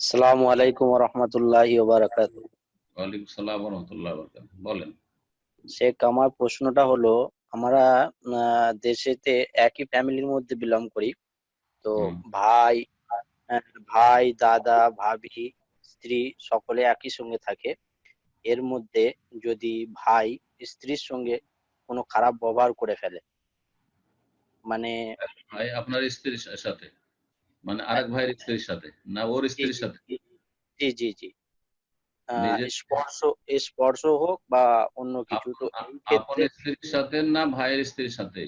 আসসালামু আলাইকুম রহমতুল্লাহি ওয়ালাইকুম সালাম রহমতুল্লাহ বলেন। শেখ আমার প্রশ্নটা হলো আমরা দেশেতে একই ফ্যামিলির মধ্যে বিলং করি। তো ভাই ভাই দাদা ভাবি স্ত্রী সকলে একই সঙ্গে থাকে। এর মধ্যে যদি ভাই স্ত্রীর সঙ্গে কোনো খারাপ ব্যবহার করে ফেলে মানে আপনার স্ত্রীর সাথে? মানে আরেক ভাইয়ের স্ত্রীর সাথে না ওর স্ত্রীর সাথে? জি জি জি স্পর্শ স্পর্শ হোক বা অন্য কিছু তো আপন স্ত্রীর সাথে না ভাইয়ের স্ত্রীর সাথে?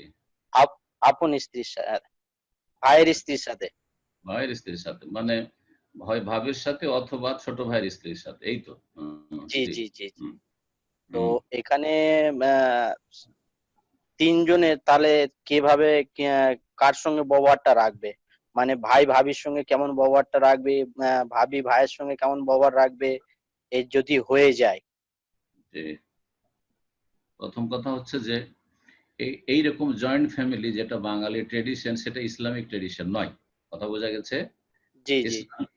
আপন স্ত্রীর সাথে ভাইয়ের স্ত্রীর সাথে। ভাইয়ের স্ত্রীর সাথে মানে হয় ভাবির সাথে অথবা ছোট ভাইয়ের স্ত্রীর সাথে এই তো? জি জি। জি। তো এখানে তিনজনের তাহলে কীভাবে কার সঙ্গে ব্যবহারটা রাখবে? মানে ভাই ভাবির সঙ্গে কেমন ব্যবহারটা রাখবে ভাবি ভাইয়ের সঙ্গে কেমন ব্যবহার রাখবে এর যদি হয়ে যায়। প্রথম কথা হচ্ছে যে এই এইরকম জয়েন্ট ফ্যামিলি যেটা বাঙালি ট্রেডিশন সেটা ইসলামিক ট্রেডিশন নয়। কথা বোঝা গেছে?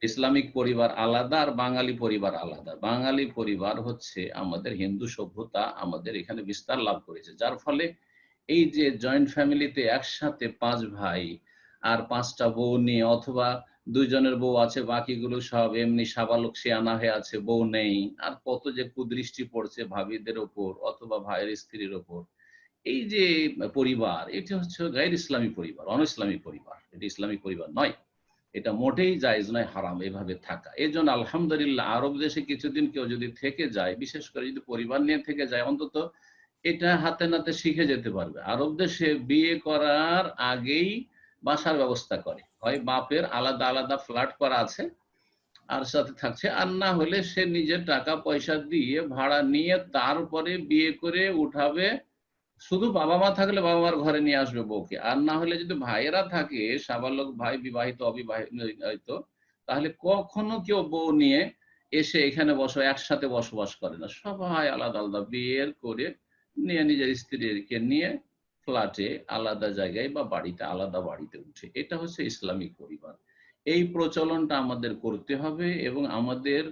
ইসলামিক পরিবার আলাদা আর বাঙালি পরিবার আলাদা। বাঙালি পরিবার হচ্ছে আমাদের হিন্দু সভ্যতা আমাদের এখানে বিস্তার লাভ করেছে। যার ফলে এই যে জয়েন্ট ফ্যামিলিতে একসাথে পাঁচ ভাই আর পাঁচটা বউ নিয়ে অথবা দুইজনের বউ আছে, বাকিগুলো সব এমনি সাবালক সে আনা হয়ে আছে, বউ নেই। আর কত যে কুদৃষ্টি পড়ছে ভাবিদের ওপর, অথবা ভাইয়ের স্ত্রীর ওপর। এই যে পরিবার, এটা হচ্ছে গাইর ইসলামী পরিবার অন ইসলামী পরিবার। এটা ইসলামিক পরিবার নয়। এটা মোটেই জায়েজ নয়, হারাম এভাবে থাকা। এই জন্য আলহামদুলিল্লাহ আরব দেশে কিছুদিন কেউ যদি থেকে যায়, বিশেষ করে যদি পরিবার নিয়ে থেকে যায়, অন্তত এটা হাতে নাতে শিখে যেতে পারবে। আরব দেশে বিয়ে করার আগেই বাসার ব্যবস্থা করে। হয় বাপের আলাদা আলাদা ফ্ল্যাট করা আছে, আর সাথে থাকছে, আর না হলে সে নিজের টাকা পয়সা দিয়ে ভাড়া নিয়ে তারপরে বিয়ে করে উঠাবে। শুধু বাবা মা থাকলে বাবা মার ঘরে নিয়ে আসবে বউকে। আর না হলে যদি ভাইয়েরা থাকে, সাবালক ভাই, বিবাহিত অবিবাহিত, তাহলে কখনো কেউ বউ নিয়ে এসে এখানে বসো, একসাথে বসবাস করে না। সবাই আলাদা আলাদা বিয়ের করে নিয়ে নিজের স্ত্রীকে নিয়ে ফ্ল্যাটে আলাদা জায়গায় বা বাড়িতে আলাদা বাড়িতে উঠে। এটা হচ্ছে ইসলামিক পরিবার। এই প্রচলনটা আমাদের করতে হবে এবং আমাদের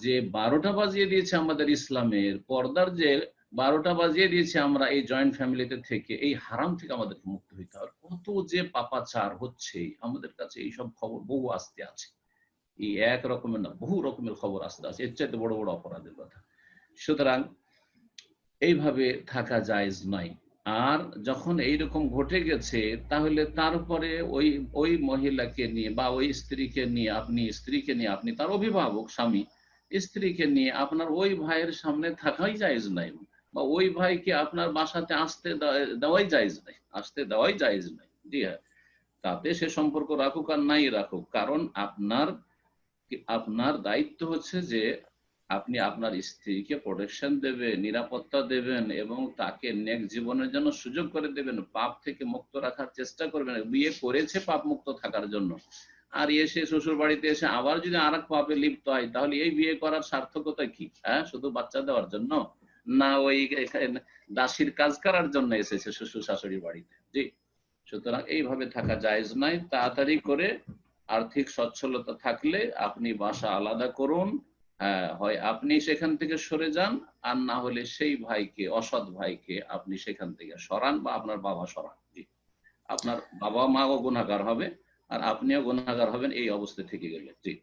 যে বারোটা বাজিয়ে দিয়েছে আমাদের ইসলামের পর্দার যে বারোটা বাজিয়ে দিয়েছে আমরা এই জয়েন্ট ফ্যামিলিতে থেকে, এই হারাম থেকে আমাদেরকে মুক্ত হইতে হবে। কত যে পাপাচার হচ্ছে আমাদের কাছে, এইসব খবর বহু আসতে আছে। এই এক রকমের না, বহু রকমের খবর আসতে আছে। এর চাইতে বড় বড় অপরাধের কথা। সুতরাং, এইভাবে থাকা জায়েজ নয়। আর যখন এইরকম ঘটে গেছে, তাহলে তারপরে ওই ওই মহিলাকে নিয়ে বা ওই স্ত্রীকে নিয়ে আপনি, স্ত্রীকে নিয়ে আপনি তার অভিভাবক, স্বামী, স্ত্রীকে নিয়ে আপনার ওই ভাইয়ের সামনে থাকাই জায়েজ নাই। বা ওই ভাইকে আপনার বাসাতে আসতে দেওয়া- দেওয়াই জায়েজ নাই, আসতে দেওয়াই জায়েজ নাই। জি হ্যাঁ। তাতে সে সম্পর্ক রাখুক আর নাই রাখুক। কারণ আপনার আপনার দায়িত্ব হচ্ছে যে আপনি আপনার স্ত্রীকে প্রোটেকশন দেবেন, নিরাপত্তা দেবেন এবং তাকে নেক জীবনের জন্য সুযোগ করে দেবেন। পাপ থেকে মুক্ত রাখার চেষ্টা করবেন। বিয়ে করেছে পাপ মুক্ত থাকার জন্য। আর এসে শ্বশুর বাড়িতে এসে আবার যদি আর এক পাপে লিপ্ত হয়, তাহলে এই বিয়ে করার সার্থকতা কি? হ্যাঁ শুধু বাচ্চা দেওয়ার জন্য? না ওই দাসীর কাজ করার জন্য এসেছে শ্বশুর শাশুড়ি বাড়িতে। জি। সুতরাং এইভাবে থাকা জায়েজ নাই তাড়াতাড়ি করে আর্থিক সচ্ছলতা থাকলে আপনি বাসা আলাদা করুন। হ্যাঁ হয় আপনি সেখান থেকে সরে যান, আর না হলে সেই ভাইকে, অসৎ ভাইকে আপনি সেখান থেকে সরান বা আপনার বাবা সরান। আপনার বাবা মাও গুণাগার হবে, আর আপনিও গুণাগার হবেন, এই অবস্থা থেকে গেলে। জি।